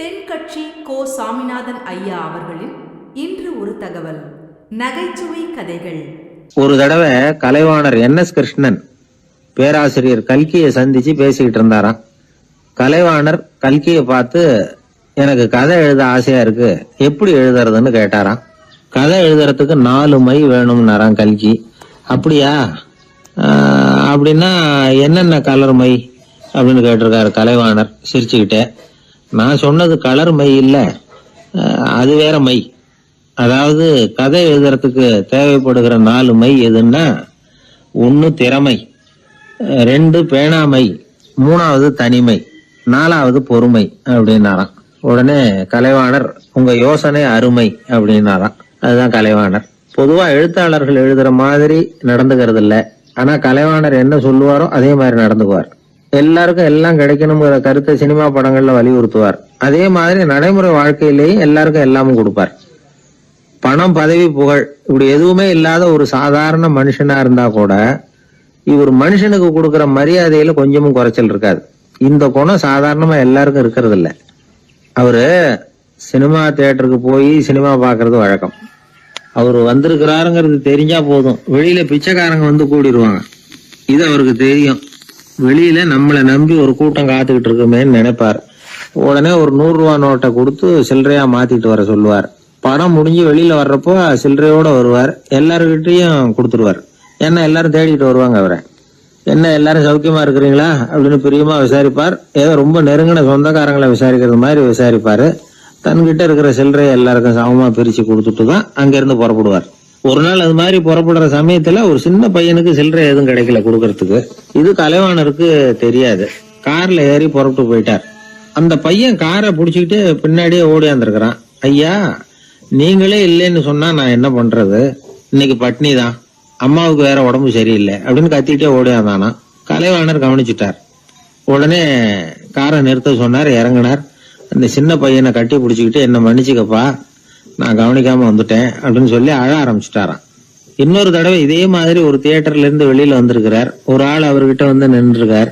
தென்கட்சி கோ சாமிநாதன் ஐயா அவர்களின் இன்று ஒரு தகவல். நகைச்சுவை கதைகள். ஒரு தடவை கலைவாணர் என் எஸ் கிருஷ்ணன் பேராசிரியர் கல்கியை சந்திச்சு பேசிக்கிட்டு இருந்தாராம். கலைவாணர் கல்கியை பார்த்து எனக்கு கதை எழுத ஆசையா இருக்கு. எப்படி எழுதுறதுன்னு கேட்டாராம். கதை எழுதுறதுக்கு நாலு மை வேணும்னாராம் கல்கி. அப்படியா? அப்படின்னா என்னென்ன கலர் மை? அப்படின்னு கேட்டிருக்காரு கலைவாணர் சிரிச்சுக்கிட்டே. நான் சொன்னது கலர் மை இல்லை. அது வேற மை. அதாவது கதை எழுதுறதுக்கு தேவைப்படுகிற நாலு மை எதுன்னா ஒன்று திறமை ரெண்டு பேணாமை மூணாவது தனிமை நாலாவது பொறுமை அப்படின்னாராம். உடனே கலைவாணர் உங்க யோசனை அருமை அப்படின்னாராம். அதுதான் கலைவாணர். பொதுவா எழுத்தாளர்கள் எழுதுற மாதிரி நடந்துக்கிறது இல்லை ஆனா கலைவாணர் என்ன சொல்லுவாரோ அதே மாதிரி நடந்துக்குவார். எல்லாருக்கும் எல்லாம் கிடைக்கணுங்கிற கருத்தை சினிமா படங்கள்ல வலியுறுத்துவார். அதே மாதிரி நடைமுறை வாழ்க்கையிலேயும் எல்லாருக்கும் எல்லாமும் கொடுப்பார். பணம் பதவி புகழ் இப்படி எதுவுமே இல்லாத ஒரு சாதாரண மனுஷனா இருந்தா கூட இவர் மனுஷனுக்கு கொடுக்குற மரியாதையில கொஞ்சமும் குறைச்சல் இருக்காது. இந்த குணம் சாதாரணமா எல்லாருக்கும் இருக்கிறது இல்லை அவரு சினிமா தியேட்டருக்கு போய் சினிமா பாக்குறது வழக்கம். அவர் வந்திருக்கிறாருங்கிறது தெரிஞ்சா போதும். வெளியில பிச்சைக்காரங்க வந்து கூடிடுவாங்க இது அவருக்கு தெரியும். வெளியில நம்மளை நம்பி ஒரு கூட்டம் காத்துக்கிட்டு இருக்குமேன்னு நினைப்பார். உடனே ஒரு நூறு ரூபா நோட்டை கொடுத்து சில்லறையா மாத்திட்டு வர சொல்லுவார். படம் முடிஞ்சு வெளியில வர்றப்போ சில்லறையோட வருவார். எல்லாருக்கிட்டையும் கொடுத்துருவார். ஏன்னா எல்லாரும் தேடிட்டு வருவாங்க அவரை. என்ன எல்லாரும் சௌக்கியமா இருக்கிறீங்களா? அப்படின்னு பிரியமா விசாரிப்பார். ஏதோ ரொம்ப நெருங்கின சொந்தக்காரங்களை விசாரிக்கிறது மாதிரி விசாரிப்பாரு. தன்கிட்ட இருக்கிற சில்லறையை எல்லாருக்கும் சமமா பிரிச்சு கொடுத்துட்டு தான் அங்கிருந்து புறப்படுவார். ஒரு நாள் அது மாதிரி புறப்படுற சமயத்துல ஒரு சின்ன பையனுக்கு சில்லறை எதுவும் கிடைக்கல கொடுக்கறதுக்கு. இது கலைவாணருக்கு தெரியாது. கார்ல ஏறி புறப்பட்டு போயிட்டார். அந்த பையன் காரை பிடிச்சிக்கிட்டு பின்னாடியே ஓடியாந்துருக்கிறான் ஐயா நீங்களே இல்லைன்னு சொன்னா நான் என்ன பண்றது? இன்னைக்கு பட்னி தான். அம்மாவுக்கு வேற உடம்பு சரியில்லை. அப்படின்னு கத்திக்கிட்டே ஓடியாந்தானா கலைவாணர் கவனிச்சுட்டார். உடனே காரை நிறுத்த சொன்னார் இறங்கினார். அந்த சின்ன பையனை கட்டி பிடிச்சிக்கிட்டு என்ன மன்னிச்சுக்கப்பா. நான் கவனிக்காம வந்துட்டேன் அப்படின்னு சொல்லி அழ ஆரம்பிச்சிட்டாராம். இன்னொரு தடவை இதே மாதிரி ஒரு தியேட்டர்ல இருந்து வெளியில வந்திருக்கிறார். ஒரு ஆள் அவர்கிட்ட வந்து நின்றுருக்கார்.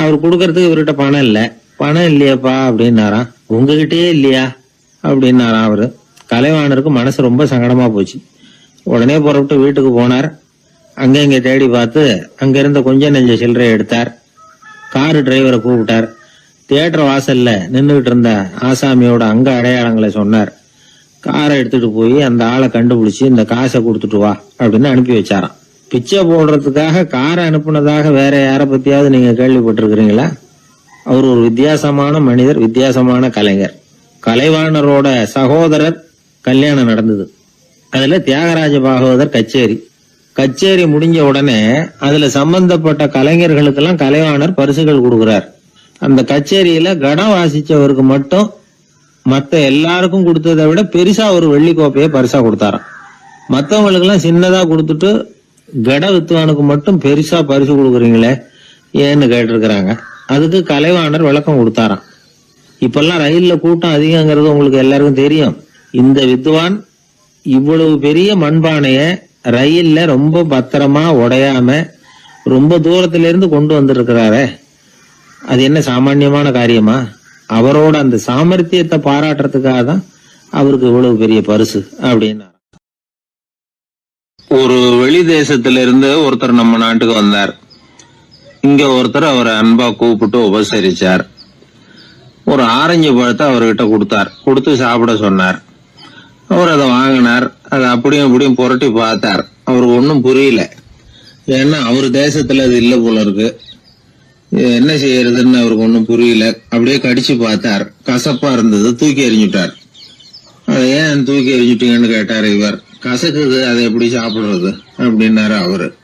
அவர் கொடுக்கறதுக்கு இவர்கிட்ட பணம் இல்லை. பணம் இல்லையாப்பா அப்படின்னாராம். உங்ககிட்டயே இல்லையா? அப்படின்னாராம் அவரு. கலைவாணருக்கு மனசு ரொம்ப சங்கடமா போச்சு. உடனே புறப்பட்டு வீட்டுக்கு போனார். அங்கே இங்கே தேடி பார்த்து அங்கிருந்த கொஞ்ச நெஞ்ச சில்லறை எடுத்தார். காரு டிரைவரை கூப்பிட்டார். தியேட்டர் வாசல்ல நின்றுகிட்டு இருந்த ஆசாமியோட அங்க அடையாளங்களை சொன்னார். காரை எடுத்துட்டு போய் அந்த ஆளை கண்டுபிடிச்சு இந்த காசை கொடுத்துட்டு வா அப்படின்னு அனுப்பி வச்சாராம். பிச்சை போடுறதுக்காக காரை அனுப்புனதாக வேற யாரை பத்தியாவது நீங்க கேள்விப்பட்டிருக்கிறீங்களா? அவர் ஒரு வித்தியாசமான மனிதர் வித்தியாசமான கலைஞர். கலைவாணரோட சகோதரர் கல்யாணம் நடந்தது. அதுல தியாகராஜ பாகவதர் கச்சேரி. கச்சேரி முடிஞ்ச உடனே அதுல சம்பந்தப்பட்ட கலைஞர்களுக்கெல்லாம் கலைவாணர் பரிசுகள் கொடுக்கிறார். அந்த கச்சேரியில கடம் வாசிச்சவருக்கு மட்டும் மத்த எல்லாருக்கும் கொடுத்ததை விட பெருசா ஒரு வெள்ளி கோப்பையை பரிசா கொடுத்தாராம். மத்தவங்களுக்கு எல்லாம் சின்னதா கொடுத்துட்டு கட வித்துவானுக்கு மட்டும் பெருசா பரிசு கொடுக்குறீங்களே ஏன்னு கேட்டிருக்கிறாங்க. அதுக்கு கலைவாணர் விளக்கம் கொடுத்தாராம். இப்பெல்லாம் ரயில்ல கூட்டம் அதிகங்கிறது உங்களுக்கு எல்லாருக்கும் தெரியும். இந்த வித்வான் இவ்வளவு பெரிய மண்பானைய ரயில்ல ரொம்ப பத்திரமா உடையாம ரொம்ப தூரத்துல இருந்து கொண்டு வந்திருக்கிறாரே. அது என்ன சாமானியமான காரியமா? அவரோட அந்த சாமர்த்தியத்தை பாராட்டுறதுக்காக தான் அவருக்கு இவ்வளவு பெரிய பரிசு அப்படின்னா. ஒரு வெளி தேசத்துல இருந்து ஒருத்தர் நம்ம நாட்டுக்கு வந்தார். இங்க ஒருத்தர் அவரை அன்பா கூப்பிட்டு உபசரிச்சார். ஒரு ஆரஞ்சு பழத்தை அவர்கிட்ட கொடுத்தார். கொடுத்து சாப்பிட சொன்னார். அவர் அதை வாங்கினார். அதை அப்படியும் அப்படியும் புரட்டி பார்த்தார். அவர் ஒன்றும் புரியல. ஏன்னா அவர் தேசத்துல அது இல்லை போல இருக்கு. என்ன செய்யறதுன்னு அவருக்கு ஒன்றும் புரியல. அப்படியே கடிச்சு பார்த்தார். கசப்பா இருந்தது. தூக்கி எறிஞ்சுட்டார். அதை ஏன் தூக்கி எறிஞ்சுட்டீங்கன்னு கேட்டார் இவர். கசக்குது. அதை எப்படி சாப்பிடுறது? அப்படின்னாரு அவரு.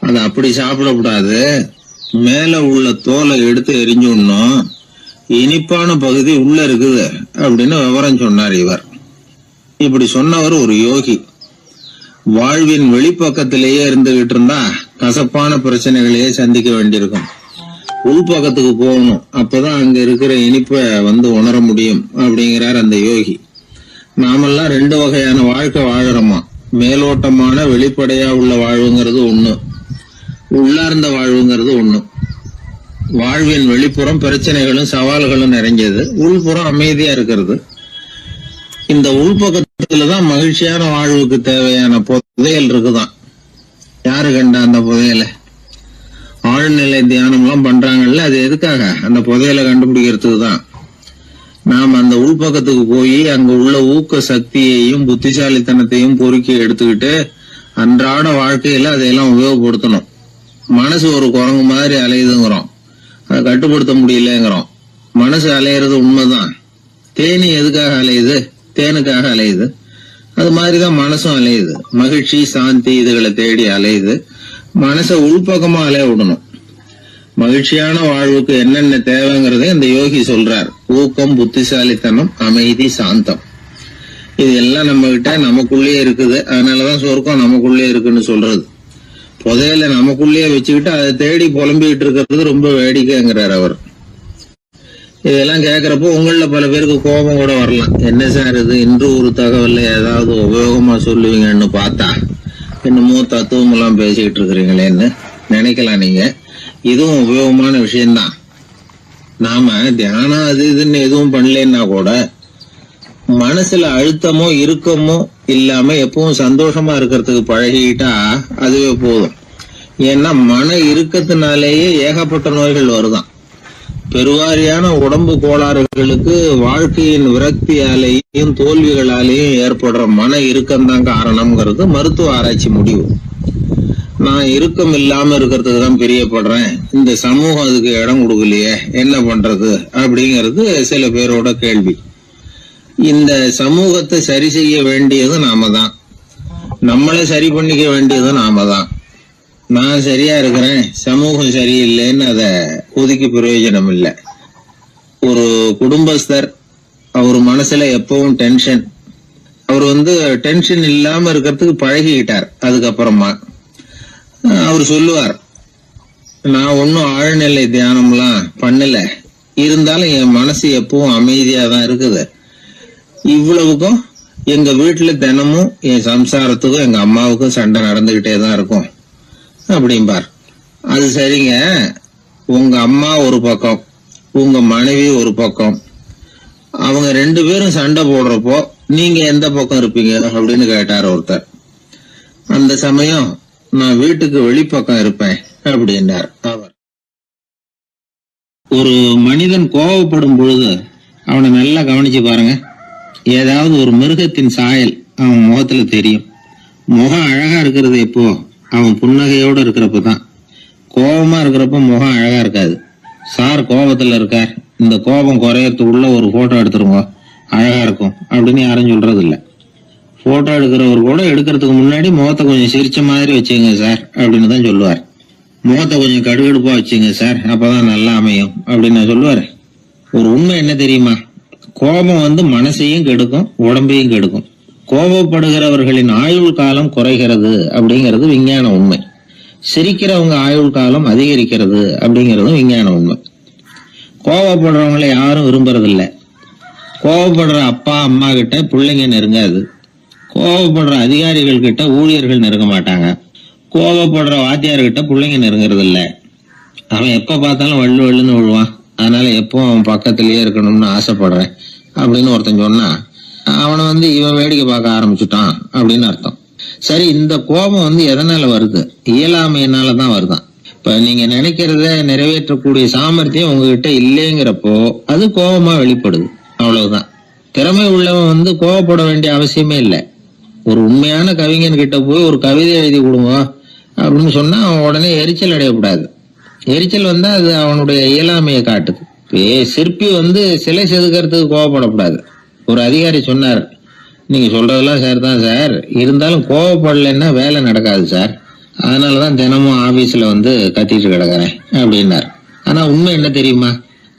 அது அப்படி சாப்பிடக்கூடாது. மேல உள்ள தோலை எடுத்து எரிஞ்சுடணும் இனிப்பான பகுதி உள்ள இருக்குது. அப்படின்னு விவரம் சொன்னார் இவர். இப்படி சொன்னவர் ஒரு யோகி. வாழ்வின் வெளிப்பக்கத்திலேயே இருந்துகிட்டு இருந்தா கசப்பான பிரச்சனைகளையே சந்திக்க வேண்டியிருக்கும். உள்பக்கத்துக்கு போகணும். அப்பதான் அங்க இருக்கிற இனிப்பை வந்து உணர முடியும் அப்படிங்கிறார் அந்த யோகி. நாமெல்லாம் ரெண்டு வகையான வாழ்க்கை வாழறோமா? மேலோட்டமான வெளிப்படையா உள்ள வாழ்வுங்கிறது ஒண்ணு. உள்ளார்ந்த வாழ்வுங்கிறது ஒண்ணு. வாழ்வின் வெளிப்புறம் பிரச்சனைகளும் சவால்களும் நிறைஞ்சது. உள்புறம் அமைதியா இருக்கிறது. இந்த உள்பக்கத்துலதான் மகிழ்ச்சியான வாழ்வுக்கு தேவையான புதையல் இருக்குதான். யாரு கண்டா அந்த புதையலை? ஆழ்நிலை தியானம்லாம் பண்றாங்கல்ல அது எதுக்காக? அந்த புதையலை கண்டுபிடிக்கிறதுக்கு தான் நாம் அந்த உள்பக்கத்துக்கு போய் அங்க உள்ள ஊக்க சக்தியையும் புத்திசாலித்தனத்தையும் பொறுக்கி எடுத்துக்கிட்டு அன்றாட வாழ்க்கையில அதையெல்லாம் உபயோகப்படுத்தணும். மனசு ஒரு குரங்கு மாதிரி அலையுதுங்கிறோம். அதை கட்டுப்படுத்த முடியலங்கிறோம். மனசு அலையிறது உண்மைதான். தேனி எதுக்காக அலையுது? தேனுக்காக அலையுது. அது மாதிரிதான் மனசும் அலையுது. மகிழ்ச்சி சாந்தி இதுகளை தேடி அலையுது. மனசை உள்பக்கமா அலைய விடணும். மகிழ்ச்சியான வாழ்வுக்கு என்னென்ன தேவைங்கிறதை இந்த யோகி சொல்றார். ஊக்கம் புத்திசாலித்தனம் அமைதி சாந்தம். இது எல்லாம் நம்ம கிட்ட நமக்குள்ளேயே இருக்குது. அதனாலதான் சொர்க்கம் நமக்குள்ளேயே இருக்குன்னு சொல்றது. புதையல நமக்குள்ளேயே வச்சுக்கிட்டு அதை தேடி புலம்பிக்கிட்டு இருக்கிறது ரொம்ப வேடிக்கைங்கிறார் அவர். இதெல்லாம் கேக்குறப்போ உங்களில் பல பேருக்கு கோபம் கூட வரலாம். என்ன சார் இது? இன்று ஒரு தகவல்ல ஏதாவது உபயோகமா சொல்லுவீங்கன்னு பார்த்தா என்னமோ தத்துவம் எல்லாம் பேசிக்கிட்டு இருக்கிறீங்களேன்னு நினைக்கலாம் நீங்கள் இதுவும் உபயோகமான விஷயம்தான். நாம தியானம் அது இதுன்னு எதுவும் பண்ணலன்னா கூட மனசுல அழுத்தமோ இறுக்கமோ இல்லாம எப்பவும் சந்தோஷமா இருக்கிறதுக்கு பழகிக்கிட்டா அதுவே போதும். ஏன்னா மன இறுக்கத்தினாலேயே ஏகப்பட்ட நோய்கள் வருதாம் பெருவாரியான உடம்பு கோளாறுகளுக்கு வாழ்க்கையின் விரக்தியாலேயும் தோல்விகளாலேயும் ஏற்படுற மன இறுக்கம்தான் காரணம்ங்கிறது மருத்துவ ஆராய்ச்சி முடிவு. நான் இறுக்கம் இல்லாம இருக்கிறதுக்கு தான் பிரியப்படுறேன். இந்த சமூகம் அதுக்கு இடம் கொடுக்கலையே என்ன பண்றது? அப்படிங்கிறது சில பேரோட கேள்வி. இந்த சமூகத்தை சரி செய்ய வேண்டியது நாம தான். நம்மளை சரி பண்ணிக்க வேண்டியது நாம தான். நான் சரியா இருக்கிறேன் சமூகம் சரியில்லைன்னு அத ஒதுக்கி பிரயோஜனம் இல்லை. ஒரு குடும்பஸ்தர் அவர் மனசுல எப்பவும் டென்ஷன் அவர் வந்து டென்ஷன் இல்லாம இருக்கிறதுக்கு பழகிக்கிட்டார். அதுக்கப்புறமா அவர் சொல்லுவார் நான் ஒன்றும் ஆழ்நிலை தியானம்லாம் பண்ணல. இருந்தாலும் என் மனசு எப்பவும் அமைதியா தான் இருக்குது. இவ்வளவுக்கும் எங்க வீட்டுல தினமும் என் சம்சாரத்துக்கும் எங்க அம்மாவுக்கும் சண்டை நடந்துகிட்டே தான் இருக்கும். அப்படிம்பார். அது சரிங்க. உங்க அம்மா ஒரு பக்கம் உங்க மனைவி ஒரு பக்கம். அவங்க ரெண்டு பேரும் சண்டை போடுறப்போ நீங்க எந்த பக்கம் இருப்பீங்க அப்படின்னு கேட்டார் ஒருத்தர். அந்த சமயம் நான் வீட்டுக்கு வெளிப்பக்கம் இருப்பேன் அப்படின்னார் அவர். ஒரு மனிதன் கோவப்படும் பொழுது அவனை நல்லா கவனிச்சு பாருங்க. ஏதாவது ஒரு மிருகத்தின் சாயல் அவன் முகத்துல தெரியும். முகம் அழகா இருக்கிறது எப்போ? அவன் புன்னகையோட இருக்கிறப்ப தான். கோபமா இருக்கிறப்ப முகம் அழகா இருக்காது. சார் கோபத்துல இருக்கார். இந்த கோபம் குறையறதுக்குள்ள ஒரு போட்டோ எடுத்துருங்க. அழகா இருக்கும் அப்படின்னு யாரும் சொல்றது இல்லை போட்டோ எடுக்கிறவர் கூட எடுக்கிறதுக்கு முன்னாடி முகத்தை கொஞ்சம் சிரிச்ச மாதிரி வச்சுங்க சார் அப்படின்னு தான் சொல்லுவார். முகத்தை கொஞ்சம் கடுகடுப்பா வச்சுங்க சார் அப்பதான் நல்லா அமையும் அப்படின்னு நான் சொல்லுவாரு. ஒரு உண்மை என்ன தெரியுமா? கோபம் வந்து மனசையும் கெடுக்கும் உடம்பையும் கெடுக்கும். கோபப்படுகிறவர்களின் ஆயுள் காலம் குறைகிறது அப்படிங்கிறது விஞ்ஞான உண்மை. சிரிக்கிறவங்க ஆயுள் காலம் அதிகரிக்கிறது அப்படிங்கிறதும் விஞ்ஞான உண்மை. கோபப்படுறவங்களை யாரும் விரும்புறதில்ல. கோபப்படுற அப்பா அம்மா கிட்ட பிள்ளைங்க நெருங்காது. கோபப்படுற அதிகாரிகள் கிட்ட ஊழியர்கள் நெருங்க மாட்டாங்க. கோபப்படுற வாத்தியார்கிட்ட பிள்ளைங்க நெருங்குறது இல்லை அவன் எப்போ பார்த்தாலும் வள்ளு வள்ளுன்னு விழுவான். அதனால எப்போ அவன் பக்கத்திலேயே இருக்கணும்னு ஆசைப்படுறேன். அப்படின்னு ஒருத்தன் சொன்னா அவனை வந்து இவன் வேடிக்கை பார்க்க ஆரம்பிச்சுட்டான் அப்படின்னு அர்த்தம். சரி இந்த கோபம் வந்து எதனால வருது? இயலாமையினால தான் வருதான். இப்ப நீங்க நினைக்கிறத நிறைவேற்றக்கூடிய சாமர்த்தியம் உங்ககிட்ட இல்லைங்கிறப்போ அது கோபமா வெளிப்படுது. அவ்வளவுதான். திறமை உள்ளவன் வந்து கோவப்பட வேண்டிய அவசியமே இல்லை. ஒரு உண்மையான கவிஞன் கிட்ட போய் ஒரு கவிதை எழுதி கொடுங்க அப்படின்னு சொன்னா அவன் உடனே எரிச்சல் அடையக்கூடாது. எரிச்சல் வந்தா அது அவனுடைய இயலாமையை காட்டுது. சிற்பி வந்து சிலை செதுக்கிறதுக்கு கோவப்படக்கூடாது. ஒரு அதிகாரி சொன்னார் நீங்க சொல்றதெல்லாம் சார் தான் சார். இருந்தாலும் கோவப்படலைன்னா வேலை நடக்காது சார். அதனாலதான் தினமும் ஆபீஸ்ல வந்து கத்திட்டு கிடக்குறேன் அப்படின்னார். ஆனா உண்மை என்ன தெரியுமா?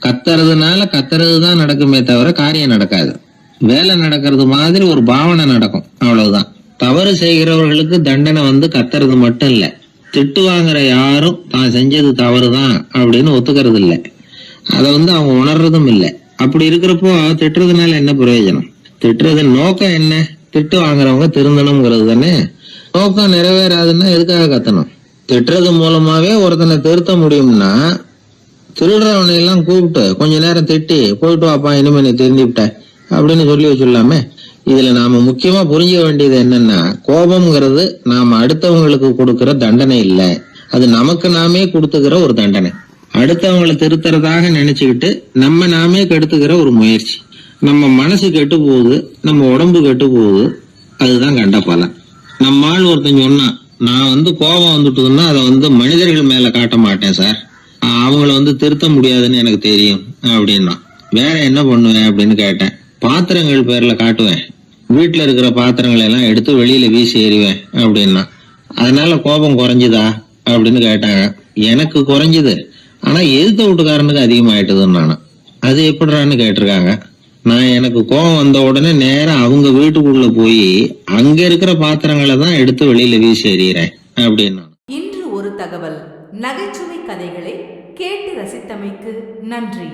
கத்துறதுனால கத்துறது தான் நடக்குமே தவிர காரியம் நடக்காது. வேலை நடக்கிறது மாதிரி ஒரு பாவனை நடக்கும். அவ்வளவுதான். தவறு செய்கிறவர்களுக்கு தண்டனை வந்து கத்துறது மட்டும் இல்லை. திட்டு வாங்குற யாரும் தான் செஞ்சது தவறு தான் அப்படின்னு ஒத்துக்கிறது இல்லை. அதை வந்து அவங்க உணர்றதும் இல்லை. அப்படி இருக்கிறப்போ திட்டுறதுனால என்ன பிரயோஜனம்? திட்டுறதன் நோக்கம் என்ன? திட்டு வாங்குறவங்க திருந்தணுங்கிறது தானே? நோக்கம் நிறைவேறாதுன்னா எதுக்காக கத்தணும்? திட்டுறது மூலமாவே ஒருத்தனை திருத்த முடியும்னா திருடுறவனை எல்லாம் கூப்பிட்டு கொஞ்ச நேரம் திட்டி போயிட்டு வாப்பா இனிமே நீ தெரிஞ்சுக்கிட்ட அப்படின்னு சொல்லி வச்சுடலாமே. இதுல நாம முக்கியமா புரிஞ்சுக்க வேண்டியது என்னன்னா கோபம்ங்கிறது நாம அடுத்தவங்களுக்கு கொடுக்கிற தண்டனை இல்லை. அது நமக்கு நாமே கொடுத்துக்கிற ஒரு தண்டனை. அடுத்தவங்களை திருத்துறதாக நினைச்சுக்கிட்டு நம்ம நாமே கெடுத்துக்கிற ஒரு முயற்சி. நம்ம மனசு கெட்டு போகுது நம்ம உடம்பு கெட்டு போகுது அதுதான் கண்ட பலன். நம்ம ஆள் ஒருத்தன் சொன்னான் நான் வந்து கோபம் வந்துட்டுதுன்னா அதை வந்து மனிதர்கள் மேல காட்ட மாட்டேன் சார். அவங்கள வந்து திருத்த முடியாதுன்னு எனக்கு தெரியும் அப்படின்னா. வேற என்ன பண்ணுவேன் அப்படின்னு கேட்டேன். பாத்திரங்கள் பேர்ல காட்டுவேன். வீட்டுல இருக்கிற பாத்திரங்களை எல்லாம் எடுத்து வெளியில வீசி எறிவேன் அப்படின்னா. அதனால கோபம் குறைஞ்சுதா அப்படின்னு கேட்டாங்க. எனக்கு குறைஞ்சுது. ஆனா எதிர்த்த வீட்டுக்காரனுக்கு அதிகமாயிட்டுதுன்னு நானு. அது எப்படிறான்னு கேட்டிருக்காங்க. நான் எனக்கு கோபம் வந்த உடனே நேரா அவங்க வீட்டுக்குள்ள போய் அங்க இருக்கிற பாத்திரங்களை தான் எடுத்து வெளியில வீசி எறிகிறேன் அப்படின்னா. இன்று ஒரு தகவல். நகைச்சுவை கதைகளை கேட்டு ரசித்தமைக்கு நன்றி.